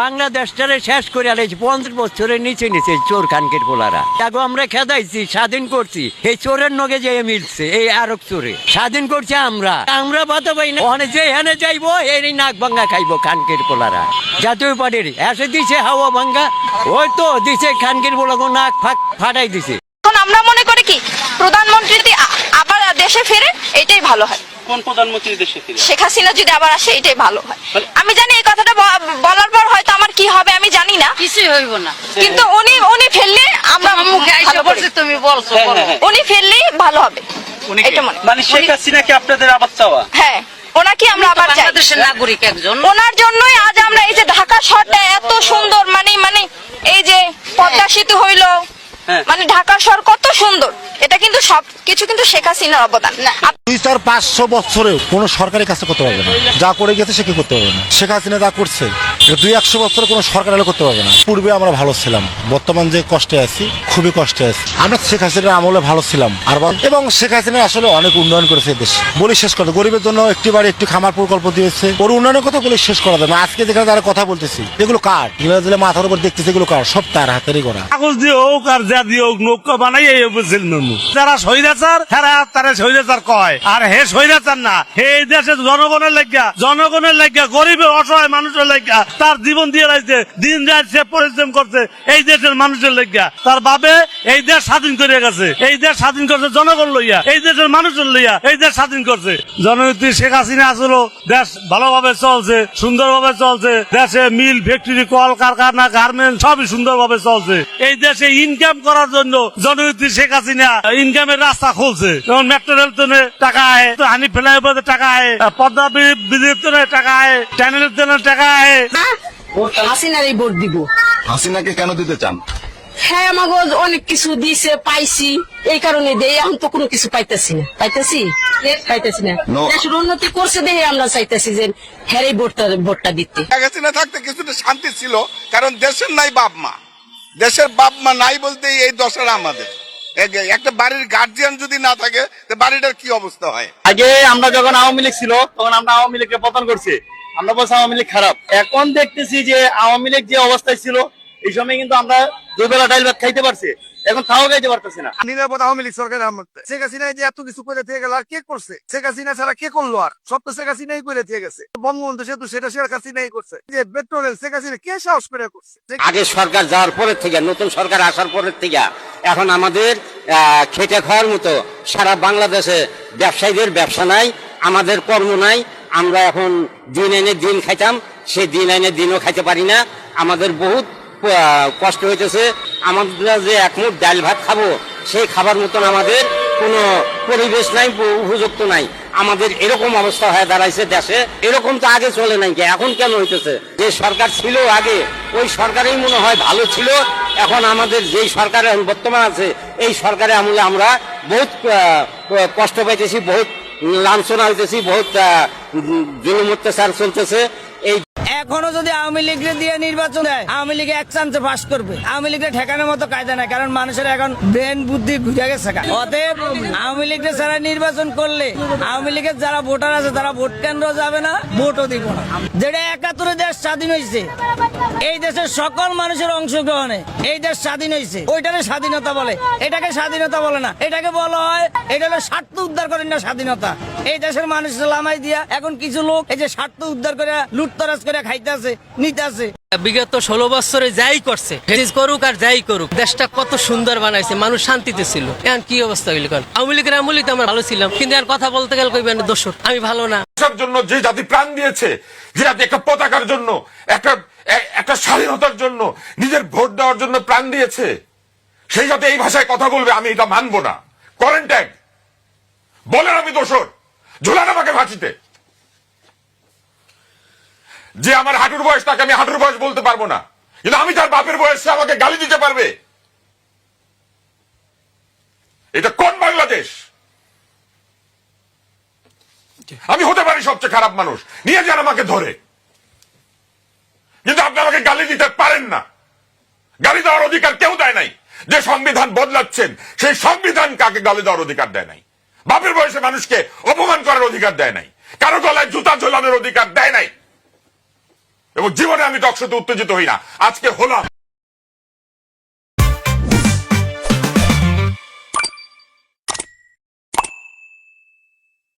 বাংলাদেশটারে শেষ করে আলাইছি পঞ্চাশ বছরের নিচে নিচে চোর খানকের পোলারা। দেখো আমরা খেদাইছি স্বাধীন করছি। এই চোরের নগে যে মিলছে এই আরব চোরে। স্বাধীন করছি আমরা। আমরা বাতা পাই না। ওখানে যে হেনে যাইবো এরই নাক ভাঙ্গা খাইবো খানকের পোলারা। জাতীয় পার্টির এসে দিছে হাওয়া ভাঙ্গা ওই তো দিছে খানকের পোলাগো নাক ফাক ফাটাই দিছে। এখন আমরা মনে করি কি প্রধানমন্ত্রী যদি আবার দেশে ফেরে এটাই ভালো হয়। কোন প্রধানমন্ত্রী দেশে ফিরে? শেখ হাসিনা যদি আবার আসে এটাই ভালো হয়। আমি জানি এই কথাটা ব- বলার পর হয়তো আমার কি হবে আমি জানি না কিছুই হইব না। কিন্তু উনি উনি ফেললে আমরা মুখে আইসা তুমি বলছো হ্যাঁ। হ্যাঁ, হ্যাঁ। উনি ফেললেই ভালো হবে। এটা মনে মানে শেখ উনি- হাসিনা কি আপনাদের আবার চাওয়া? হ্যাঁ ওনাকে আমরা আবার চাই। বাংলাদেশের নাগরিক একজন। ওনার জন্যই আজ আমরা এই যে ঢাকা শহরটা এত সুন্দর মানে মানে এই যে পদ্মা সেতু হইল। মানে ঢাকা শহর কত সুন্দর। এটা কিন্তু সব কিছু কিন্তু শেখ হাসিনার অবদান। দুই চার পাঁচশো বছরেও কোনো সরকারি কাজ করতে পারবে না। যা করে গেছে সে কি করতে পারবে না। শেখ হাসিনা যা করছে দুই একশো বছরে কোনো সরকার হলে করতে পারবে না। পূর্বে আমরা ভালো ছিলাম বর্তমান যে কষ্টে আছি খুবই কষ্টে আছি। আমরা শেখ হাসিনার আমলে ভালো ছিলাম আর এবং শেখ হাসিনা আসলে অনেক উন্নয়ন করেছে দেশ। বলি শেষ করতে গরিবের জন্য একটি বাড়ি একটি খামার প্রকল্প দিয়েছে। ওর উন্নয়নের কথা বলে শেষ করা যাবে না। আজকে যেখানে তারা কথা বলতেছি এগুলো কার? মাথার উপর দেখতেছে এগুলো কার? সব তার হাতেরই করা কাগজ দিয়ে হোক আর যা দিয়ে হোক নৌকা বানাই এই ননু যারা তারা স্বৈরাচার কয়। আর হে না, হে দেশের জনগণের জনগণের গরিবের অসহায় মানুষের তার জীবন দিয়ে রাখছে দিন রাত সে পরিশ্রম করছে, এই দেশের মানুষের তার বাবে এই দেশ স্বাধীন করে গেছে, এই দেশ স্বাধীন করছে জনগণ লইয়া, এই দেশের মানুষের লইয়া, এই দেশ স্বাধীন করছে। জননেত্রী শেখ হাসিনা দেশ ভালোভাবে চলছে, সুন্দরভাবে চলছে, দেশে মিল, ফ্যাক্টরি কল কারখানা গার্মেন্ট সবই সুন্দরভাবে চলছে। এই দেশে ইনকাম করার জন্য জননেত্রী শেখ হাসিনা ইনকামের রাস্তা খুলছে। যেমন মেট্রো রেল ট্রেনে টাকা আয় হানি ফ্লাইওভারে টাকা আয় পদ্মা বিদ্যুৎ টাকা আয় টানেলের জন্য টাকা আয়। হাসিনারই ভোট দিব। হাসিনাকে কেন দিতে চান? হ্যাঁ আমাকে অনেক কিছু দিছে পাইছি। এই কারণে দেই এখন তো কোনো কিছু পাইতেছি না। পাইতেছি? পাইতেছি না। দেশের উন্নতি করছে দেখে আমরা চাইতেছি যে হ্যাঁ ভোটটা ভোটটা দিতে। হাসিনা থাকতে কিছুটা শান্তি ছিল কারণ দেশের নাই বাপ মা। দেশের বাপ মা নাই বলতে এই দশারা আমাদের। একটা বাড়ির গার্জিয়ান যদি না থাকে বাড়িটার কি অবস্থা হয়? আগে আমরা যখন আওয়ামী লীগ ছিল, তখন আমরা আওয়ামী লীগকে পতন করছি। আমরা বলছি আওয়ামী লীগ খারাপ। এখন দেখতেছি যে আওয়ামী লীগ যে অবস্থায় ছিল এই সময় কিন্তু আমরা দুই বেলা ডাইল ভাত খাইতে পারছি। এখন তাও খাইতে পারতেছি না। নিরাপদ আওয়ামী লীগ সরকারের আমলে শেখ হাসিনা যে এত কিছু করে দিয়ে গেল আর কে করছে? শেখ হাসিনা ছাড়া কে করল আর? সব তো শেখ হাসিনাই করে দিয়ে গেছে। বঙ্গবন্ধু সেতু সেটা শেখ হাসিনাই করছে। যে মেট্রো রেল শেখ হাসিনা কে সাহস করে করছে? আগে সরকার যাওয়ার পরের থেকে নতুন সরকার আসার পরের থেকে এখন আমাদের আহ, খেটে খাওয়ার মতো সারা বাংলাদেশে ব্যবসায়ীদের ব্যবসা নাই আমাদের কর্ম নাই। আমরা এখন দিন এনে দিন খাইতাম সেই দিন এনে দিনও খাইতে পারি না। আমাদের বহুত কষ্ট হইতেছে। আমাদের যে এক ডাল ভাত খাব, সেই খাবার মতন আমাদের কোনো পরিবেশ নাই উপযুক্ত নাই। আমাদের এরকম অবস্থা হয়ে দাঁড়াইছে দেশে। এরকম তো আগে চলে নাই এখন কেন হইতেছে? যে সরকার ছিল আগে, ওই সরকারই মনে হয় ভালো ছিল। এখন আমাদের যেই সরকার বর্তমান আছে, এই সরকারে আমলে আমরা বহুত কষ্ট পাইতেছি, বহুত লাঞ্ছনা হইতেছি, বহুত জুলুম অত্যাচার চলতেছে। এই এখনও যদি আওয়ামী লীগকে দিয়ে নির্বাচন দেয়, আওয়ামী লীগ এক চান্সে পাস করবে। আওয়ামী লীগের ঠেকানোর মতো কায়দা নাই, কারণ মানুষের এখন ব্রেন বুদ্ধি ঘুরে গেছে অতএব আওয়ামী লীগকে ছাড়া নির্বাচন করলে, আওয়ামী লীগের যারা ভোটার আছে, তারা ভোট কেন্দ্র যাবে না, ভোটও দিব না। যেটা একাত্তরে দেশ স্বাধীন হয়েছে এই দেশের সকল মানুষের অংশগ্রহণে এই দেশ স্বাধীন হয়েছে ওইটারে স্বাধীনতা বলে। এটাকে স্বাধীনতা বলে না, এটাকে বলা হয়, এটা হলো স্বার্থ উদ্ধার করেন না স্বাধীনতা। এই দেশের মানুষ লামাই দিয়া এখন কিছু লোক এই যে স্বার্থ উদ্ধার করে লুটতরাজ করে খাইতেছে নিতেছে। বিগত ষোলো বছরে যাই করছে করুক আর যাই করুক দেশটা কত সুন্দর বানাইছে মানুষ শান্তিতে ছিল। এখন কি অবস্থা হইল কারণ আওয়ামী লীগের আমলি তো আমরা ভালো ছিলাম কিন্তু আর কথা বলতে গেলে কইবেন দোষর আমি ভালো না। দেশের জন্য যে জাতি প্রাণ দিয়েছে যে জাতি একটা পতাকার জন্য একটা একটা স্বাধীনতার জন্য নিজের ভোট দেওয়ার জন্য প্রাণ দিয়েছে সেই জাতি এই ভাষায় কথা বলবে আমি এটা মানবো না। করেন ট্যাগ বলেন আমি দোষর ঝুলান আমাকে ফাঁসিতে। যে আমার হাঁটুর বয়স, তাকে আমি হাঁটুর বয়স বলতে পারব না। কিন্তু আমি তার বাপের বয়স আমাকে গালি দিতে পারবে। এটা কোন বাংলাদেশ? আমি হতে পারি সবচেয়ে খারাপ মানুষ। নিয়ে যান আমাকে ধরে। কিন্তু আপনি আমাকে গালি দিতে পারেন না। গালি দেওয়ার অধিকার কেউ দেয় নাই। যে সংবিধান বদলাচ্ছেন, সেই সংবিধান কাকে গালি দেওয়ার অধিকার দেয় নাই? বাপের বয়সে মানুষকে অপমান করার অধিকার দেয় নাই। কারও গলায় জুতা ঝোলানোর অধিকার দেয় নাই। জীবনে আমি টকশোতে উত্তেজিত হই না। আজকে হলাম